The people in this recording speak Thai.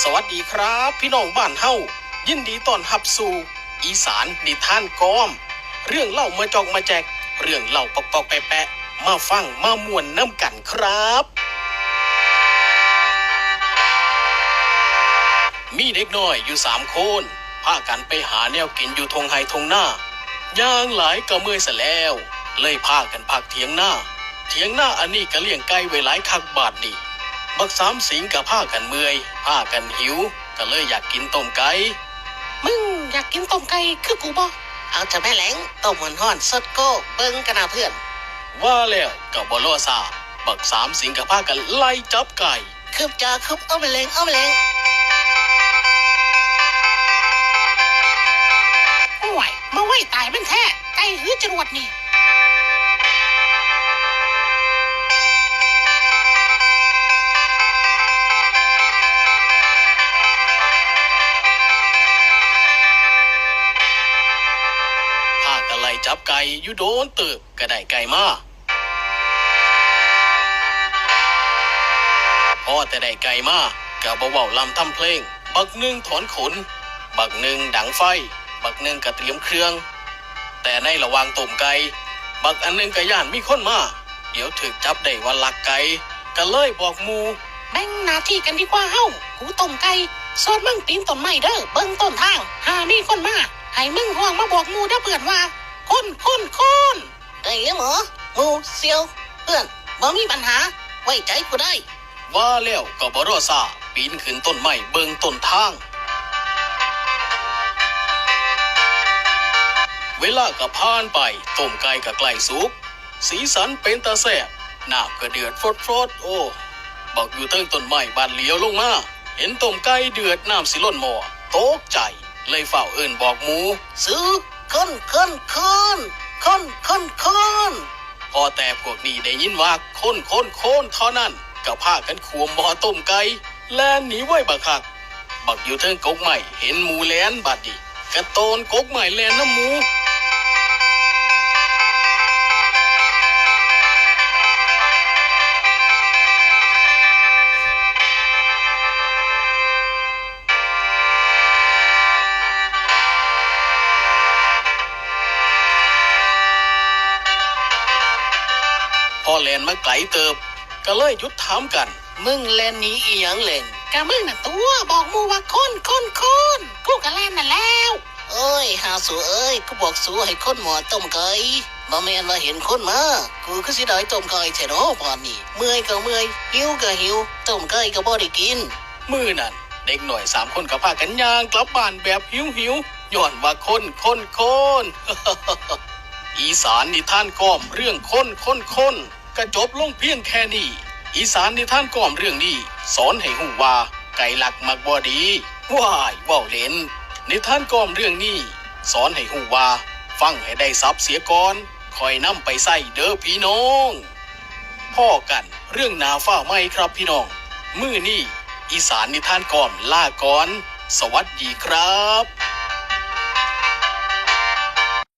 สวัสดีครับพี่น้องบ้านเฮายินดีต้อนรับสู่อีสานนิทานกอม เรื่องเล่ามาจอกมาแจก เรื่องเล่าปอกปอกแปะแปะมาฟังมามวนน้ำกันครับ มีเด็กน้อยอยู่สามคนพากันไปหาแนวกินอยู่ทงไฮทงหน้าย่างหลายก็เมื่อยซะแล้ว เลยพากันพักเถียงหน้า เถียงหน้าอันนี้ก็เลี้ยงไก่ไว้หลายคักบาทนี่ บักสามสิงกับผ้ากันเมื่อยผ้ากันหิว ก็เลยอยากกินต้มไก่ มึงอยากกินต้มไก่คือกูบ่เอาจะแม่แหลงต้มมันห่อนสดโก้เบิ้งกันนะเพื่อน ว่าแล้วกับบลอซาบักสามสิงกับผ้ากันไล่จับไก่คืบจ้าคืบเอาไปเลงเอาไปเลงโอ้ยมาไหวตายมันแท้ไก่หือจรวดนี่ จับไก่อยู่โดนเติบก็ได้ไก่มาพ่อแต่ได้ไก่มาก็บ่เว้าลำทำเพลง บักหนึ่งถอนขน บักหนึ่งดังไฟ บักหนึ่งก็เตรียมเครื่อง แต่ในระหว่างต้มไก่บักอันหนึงก็ย่านมีคนมา เดี๋ยวถึกจับได้ว่าลักไก่ก็เลยบอกมูแบ่งหน้าที่กันดีกว่าเฮ้ากูต้มไก่ส่วนมึงปีนต้นไม้เด้อเบิ้งต้นทาง หามีคนมาให้มึงห่วงมาบอกมูเด้อเพื่อนว่า คนคนคนได้เหรอหมูเซียวเพื่อนบ่มีปัญหา ไว้ใจกูได้ ว่าแล้วก็บรอซาปีนขึ้นต้นไม้เบิงต้นทาง เวลาก็ผ่านไปต้มไก่ก็ใกล้สุก สีสันเป็นตาแสบน้ำก็เดือดฟดฟดโอ้บักอยู่เทิงต้นไม้บานเลี้ยวลงมา เห็นต้มไก่เดือดน้ำสิล้นหม้อตกใจเลยเฝ้าเอิ้นบอกหมูซื้อ คนคนคนคนคนคนพอแต่พวกนี้ได้ยินว่าคนคนคนเท่านั้นก็พากันขวมหมอต้มไก่แลนหนีไว้บักคัก บักอยู่เทิงกกใหม่เห็นหมูแลนบัดดีกระโตนกกใหม่แลนน้ำหมู อแลนมาไกลเติบ ก็เลยหยุดถามกัน มึงเล่นหนี้อีหยังเล่นกะมึงน่ะตัวบอกหมูว่าคนคนคนกูกะเล่นน่ะแล้ว เอ้ยหาสูเอ้ยกูบอกสูให้คนหมอต้มไก่บ่แม่นว่าเห็นคนมา กูก็สิได้ต้มไก่แท้เนาะปานนี้เมื่อยก็เมื่อยหิวก็หิวต้มไก่ก็บ่ได้กิน มือนั่นเด็กหน่อยสามคนก็พากันย่างกลับบ้านแบบหิวหิวๆย้อนว่าคนคนคนอีสานนิทานก้อมเรื่องคนคนคน ก็จบลงเพียงแค่นี้ อีสานนิทานก้อมเรื่องนี้ สอนให้หูว่า ไก่หลักมักบ่ดีว้ายว้าเล่นนิทานก้อมเรื่องนี้ สอนให้หูว่า ฟังให้ได้ซับเสียก่อนคอยนำไปใส่เด้อพี่น้อง พ่อกันเรื่องนาฝ้าไหมครับพี่น้อง มือนี่อีสานนิทานก่อมล่าก่อน สวัสดีครับ